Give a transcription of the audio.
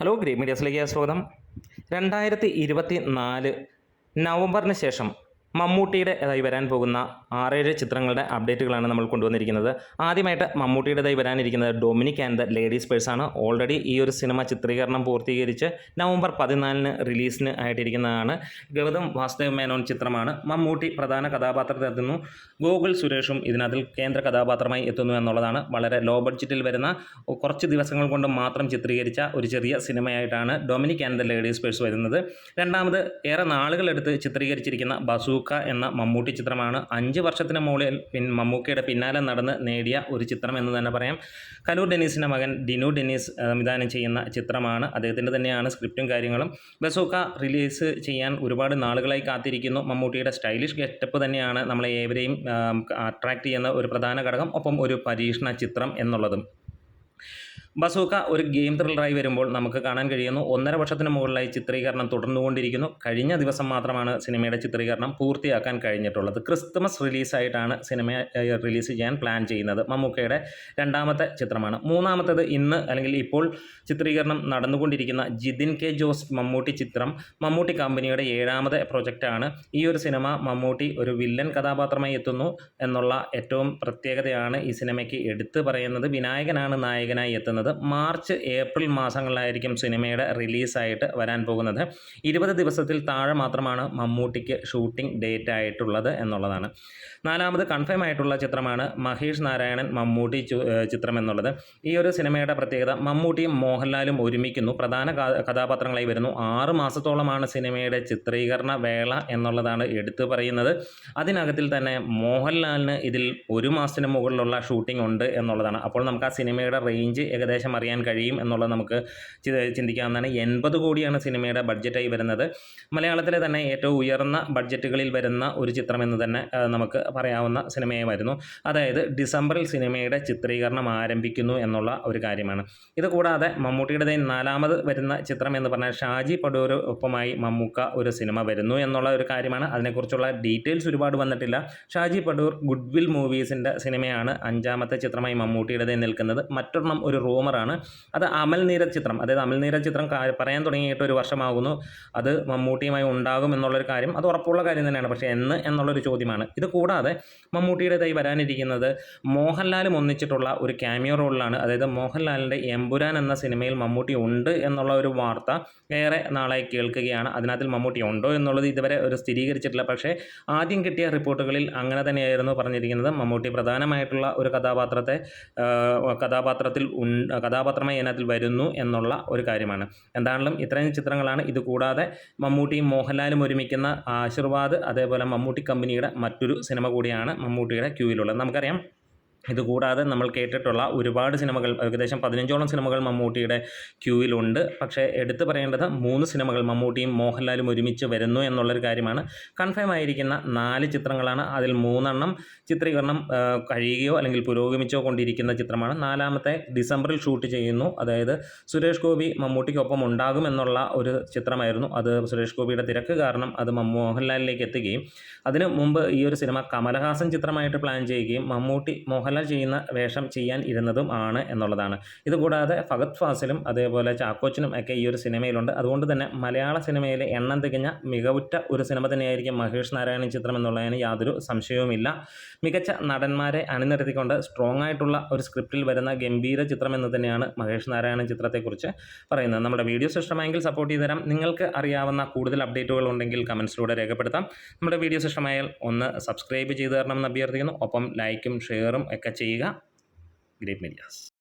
Hello ഗ്രീ മീഡിയസിലേക്ക് സ്വാഗതം. രണ്ടായിരത്തി ഇരുപത്തി നാല് നവംബറിന് ശേഷം മമ്മൂട്ടിയുടെ ഇതായി വരാൻ പോകുന്ന ആറേഴ് ചിത്രങ്ങളുടെ അപ്ഡേറ്റുകളാണ് നമ്മൾ കൊണ്ടുവന്നിരിക്കുന്നത്. ആദ്യമായിട്ട് മമ്മൂട്ടിയുടേതായി വരാനിരിക്കുന്നത് ഡൊമിനിക് ആൻഡ് ദ ലേഡീസ് ആണ്. ഓൾറെഡി ഈ ഒരു സിനിമ ചിത്രീകരണം പൂർത്തീകരിച്ച് നവംബർ പതിനാലിന് റിലീസിന് ആയിട്ടിരിക്കുന്നതാണ്. ഗൗതം വാസുദേവ് മേനോൻ ചിത്രമാണ്. മമ്മൂട്ടി പ്രധാന കഥാപാത്രത്തിൽ എത്തുന്നു. ഗോകുൽ സുരേഷും ഇതിനകത്തിൽ കേന്ദ്ര കഥാപാത്രമായി എത്തുന്നു എന്നുള്ളതാണ്. വളരെ ലോ ബഡ്ജറ്റിൽ വരുന്ന കുറച്ച് ദിവസങ്ങൾ കൊണ്ട് മാത്രം ചിത്രീകരിച്ച ഒരു ചെറിയ സിനിമയായിട്ടാണ് Dominic and the ladies purse വരുന്നത്. രണ്ടാമത് ഏറെ നാളുകളെടുത്ത് ചിത്രീകരിച്ചിരിക്കുന്ന ബസൂക്ക എന്ന മമ്മൂട്ടി ചിത്രമാണ്. അഞ്ച് വർഷത്തിന് മുകളിൽ പിൻ മമ്മൂക്കയുടെ പിന്നാലെ നടന്ന് നേടിയ ഒരു ചിത്രം എന്ന് തന്നെ പറയാം. കലൂർ ഡെന്നീസിന്റെ മകൻ ഡിനു ഡെന്നീസ് സംവിധാനം ചെയ്യുന്ന ചിത്രമാണ്. അദ്ദേഹത്തിന്റെ തന്നെയാണ് സ്ക്രിപ്റ്റും കാര്യങ്ങളും. ബസൂക്ക റിലീസ് ചെയ്യാൻ ഒരുപാട് നാളുകളായി കാത്തിരിക്കുന്നു. മമ്മൂട്ടിയുടെ സ്റ്റൈലിഷ് ഗെറ്റപ്പ് തന്നെയാണ് നമ്മളെ ഏവരെയും അട്രാക്റ്റ് ചെയ്യുന്ന ഒരു പ്രധാന ഘടകം. ഒപ്പം ഒരു പരീക്ഷണ ചിത്രം എന്നുള്ളതും. ബസൂക്ക ഒരു ഗെയിം ത്രില്ലറായി വരുമ്പോൾ നമുക്ക് കാണാൻ കഴിയുന്നു. ഒന്നര വർഷത്തിന് മുകളിലായി ചിത്രീകരണം തുടർന്നുകൊണ്ടിരിക്കുന്നു. കഴിഞ്ഞ ദിവസം മാത്രമാണ് സിനിമയുടെ ചിത്രീകരണം പൂർത്തിയാക്കാൻ കഴിഞ്ഞിട്ടുള്ളത്. ക്രിസ്തുമസ് റിലീസായിട്ടാണ് സിനിമ റിലീസ് ചെയ്യാൻ പ്ലാൻ ചെയ്യുന്നത്. മമ്മൂക്കയുടെ രണ്ടാമത്തെ ചിത്രമാണ്. മൂന്നാമത്തേത് ഇന്ന് അല്ലെങ്കിൽ ഇപ്പോൾ ചിത്രീകരണം നടന്നുകൊണ്ടിരിക്കുന്ന ജിതിൻ കെ ജോസ് മമ്മൂട്ടി ചിത്രം. മമ്മൂട്ടി കമ്പനിയുടെ ഏഴാമത് പ്രൊജക്റ്റാണ്. ഈ ഒരു സിനിമ മമ്മൂട്ടി ഒരു വില്ലൻ കഥാപാത്രമായി എത്തുന്നു എന്നുള്ള ഏറ്റവും പ്രത്യേകതയാണ് ഈ സിനിമയ്ക്ക് എടുത്തു പറയുന്നത്. വിനായകനാണ് നായകനായി എത്തുന്നത്. മാർച്ച് ഏപ്രിൽ മാസങ്ങളിലായിരിക്കും സിനിമയുടെ റിലീസായിട്ട് വരാൻ പോകുന്നത്. ഇരുപത് ദിവസത്തിൽ താഴെ മാത്രമാണ് മമ്മൂട്ടിക്ക് ഷൂട്ടിംഗ് ഡേറ്റ് ആയിട്ടുള്ളത് എന്നുള്ളതാണ്. നാലാമത് കൺഫേം ആയിട്ടുള്ള ചിത്രമാണ് മഹേഷ് നാരായണൻ മമ്മൂട്ടി ചിത്രം എന്നുള്ളത്. ഈ ഒരു സിനിമയുടെ പ്രത്യേകത മമ്മൂട്ടിയും മോഹൻലാലും ഒരുമിക്കുന്നു. പ്രധാന കഥാപാത്രങ്ങളായി വരുന്നു. ആറ് മാസത്തോളമാണ് സിനിമയുടെ ചിത്രീകരണ വേള എന്നുള്ളതാണ് എടുത്തു പറയുന്നത്. അതിനകത്തിൽ തന്നെ മോഹൻലാലിന് ഇതിൽ ഒരു മാസത്തിന് മുകളിലുള്ള ഷൂട്ടിംഗ് ഉണ്ട് എന്നുള്ളതാണ്. അപ്പോൾ നമുക്ക് ആ സിനിമയുടെ റേഞ്ച് ഏകദേശം അറിയാൻ കഴിയും എന്നുള്ളത് നമുക്ക് ചിന്തിക്കാവുന്നതാണ്. എൺപത് കോടിയാണ് സിനിമയുടെ ബഡ്ജറ്റായി വരുന്നത്. മലയാളത്തിലെ തന്നെ ഏറ്റവും ഉയർന്ന ബഡ്ജറ്റുകളിൽ വരുന്ന ഒരു ചിത്രമെന്ന് തന്നെ നമുക്ക് പറയാവുന്ന സിനിമയായി വരുന്നു. അതായത് ഡിസംബറിൽ സിനിമയുടെ ചിത്രീകരണം ആരംഭിക്കുന്നു എന്നുള്ള ഒരു കാര്യമാണ്. ഇത് കൂടാതെ മമ്മൂട്ടിയുടെ നാലാമത് വരുന്ന ചിത്രം എന്ന് പറഞ്ഞാൽ ഷാജി പടൂർ ഒപ്പമായി മമ്മൂക്ക ഒരു സിനിമ വരുന്നു എന്നുള്ള ഒരു കാര്യമാണ്. അതിനെക്കുറിച്ചുള്ള ഡീറ്റെയിൽസ് ഒരുപാട് വന്നിട്ടില്ല. ഷാജി പടൂർ ഗുഡ്വിൽ മൂവീസിന്റെ സിനിമയാണ് അഞ്ചാമത്തെ ചിത്രമായി മമ്മൂട്ടിയുടെ നിൽക്കുന്നത്. മറ്റൊരെണ്ണം ഒരു റൂമറാണ് അത് അമൽ നീരജ് ചിത്രം. അതായത് അമൽ നീരജ് ചിത്രം പറയാൻ തുടങ്ങിയിട്ട് ഒരു വർഷമാകുന്നു. അത് മമ്മൂട്ടിയുമായി ഉണ്ടാകും എന്നുള്ളൊരു കാര്യം. അത് ഉറപ്പുള്ള കാര്യം തന്നെയാണ്. പക്ഷേ എന്ന് എന്നുള്ളൊരു ചോദ്യമാണ്. ഇത് കൂടാതെ മമ്മൂട്ടിയുടേതായി വരാനിരിക്കുന്നത് മോഹൻലാലും ഒന്നിച്ചിട്ടുള്ള ഒരു ക്യാമിയോ റോളിലാണ്. അതായത് മോഹൻലാലിന്റെ എമ്പുരാൻ എന്ന സിനിമയിൽ മമ്മൂട്ടി ഉണ്ട് എന്നുള്ള ഒരു വാർത്ത ഏറെ നാളായി കേൾക്കുകയാണ്. അതിനകത്തിൽ മമ്മൂട്ടി ഉണ്ടോ എന്നുള്ളത് ഇതുവരെ ഒരു സ്ഥിരീകരിച്ചിട്ടില്ല. പക്ഷേ ആദ്യം കിട്ടിയ റിപ്പോർട്ടുകളിൽ അങ്ങനെ തന്നെയായിരുന്നു പറഞ്ഞിരിക്കുന്നത്. മമ്മൂട്ടി പ്രധാനമായിട്ടുള്ള ഒരു കഥാപാത്രത്തെ കഥാപാത്രത്തിൽ കഥാപാത്രമായി അതിനകത്തിൽ വരുന്നു എന്നുള്ള ഒരു കാര്യമാണ്. എന്താണെങ്കിലും ഇത്രയും ചിത്രങ്ങളാണ്. ഇത് കൂടാതെ മമ്മൂട്ടിയും മോഹൻലാലും ഒരുമിക്കുന്ന ആശീർവാദ് അതേപോലെ മമ്മൂട്ടി കമ്പനിയുടെ മറ്റൊരു സിനിമ കൂടിയാണ് മമ്മൂട്ടിയുടെ ക്യൂവിലുള്ളത്. നമുക്കറിയാം ഇതുകൂടാതെ നമ്മൾ കേട്ടിട്ടുള്ള ഒരുപാട് സിനിമകൾ ഏകദേശം പതിനഞ്ചോളം സിനിമകൾ മമ്മൂട്ടിയുടെ ക്യൂവിലുണ്ട്. പക്ഷേ എടുത്തു പറയേണ്ടത് മൂന്ന് സിനിമകൾ മമ്മൂട്ടിയും മോഹൻലാലും ഒരുമിച്ച് വരുന്നു എന്നുള്ളൊരു കാര്യമാണ്. കൺഫേം ആയിരിക്കുന്ന നാല് ചിത്രങ്ങളാണ്. അതിൽ മൂന്നെണ്ണം ചിത്രീകരണം കഴിയുകയോ അല്ലെങ്കിൽ പുരോഗമിച്ചോ കൊണ്ടിരിക്കുന്ന ചിത്രമാണ്. നാലാമത്തെ ഡിസംബറിൽ ഷൂട്ട് ചെയ്യുന്നു. അതായത് സുരേഷ് ഗോപി മമ്മൂട്ടിക്കൊപ്പം ഉണ്ടാകും എന്നുള്ള ഒരു ചിത്രമായിരുന്നു. അത് സുരേഷ് ഗോപിയുടെ തിരക്ക് കാരണം അത് മോഹൻലാലിലേക്ക് എത്തുകയും അതിന് മുമ്പ് ഈ ഒരു സിനിമ കമലഹാസൻ ചിത്രമായിട്ട് പ്ലാൻ ചെയ്യുകയും മമ്മൂട്ടി മോഹൻലാൽ ചെയ്യുന്ന വേഷം ചെയ്യാൻ ഇരുന്നതും ആണ് എന്നുള്ളതാണ്. ഇതുകൂടാതെ ഫഗത് ഫാസിലും അതേപോലെ ചാക്കോച്ചനും ഒക്കെ ഈ ഒരു സിനിമയിലുണ്ട്. അതുകൊണ്ട് തന്നെ മലയാള സിനിമയിലെ എണ്ണം തികഞ്ഞ മികവുറ്റ ഒരു സിനിമ തന്നെയായിരിക്കും മഹേഷ് നാരായണൻ ചിത്രം എന്നുള്ളതിന് യാതൊരു സംശയവുമില്ല. മികച്ച നടന്മാരെ അണിനിരത്തിക്കൊണ്ട് സ്ട്രോങ് ആയിട്ടുള്ള ഒരു സ്ക്രിപ്റ്റിൽ വരുന്ന ഗംഭീര ചിത്രം എന്ന് തന്നെയാണ് മഹേഷ് നാരായണൻ ചിത്രത്തെക്കുറിച്ച് പറയുന്നത്. നമ്മുടെ വീഡിയോസ് ഇഷ്ടമായെങ്കിൽ സപ്പോർട്ട് ചെയ്ത് തരാം. നിങ്ങൾക്ക് അറിയാവുന്ന കൂടുതൽ അപ്ഡേറ്റുകൾ ഉണ്ടെങ്കിൽ കമൻസിലൂടെ രേഖപ്പെടുത്താം. നമ്മുടെ വീഡിയോസ് ഇഷ്ടമായാൽ ഒന്ന് സബ്സ്ക്രൈബ് ചെയ്ത് എന്ന് അഭ്യർത്ഥിക്കുന്നു. ഒപ്പം ലൈക്കും ഷെയറും ഒക്കെ ചെയ്യുക. Great medias.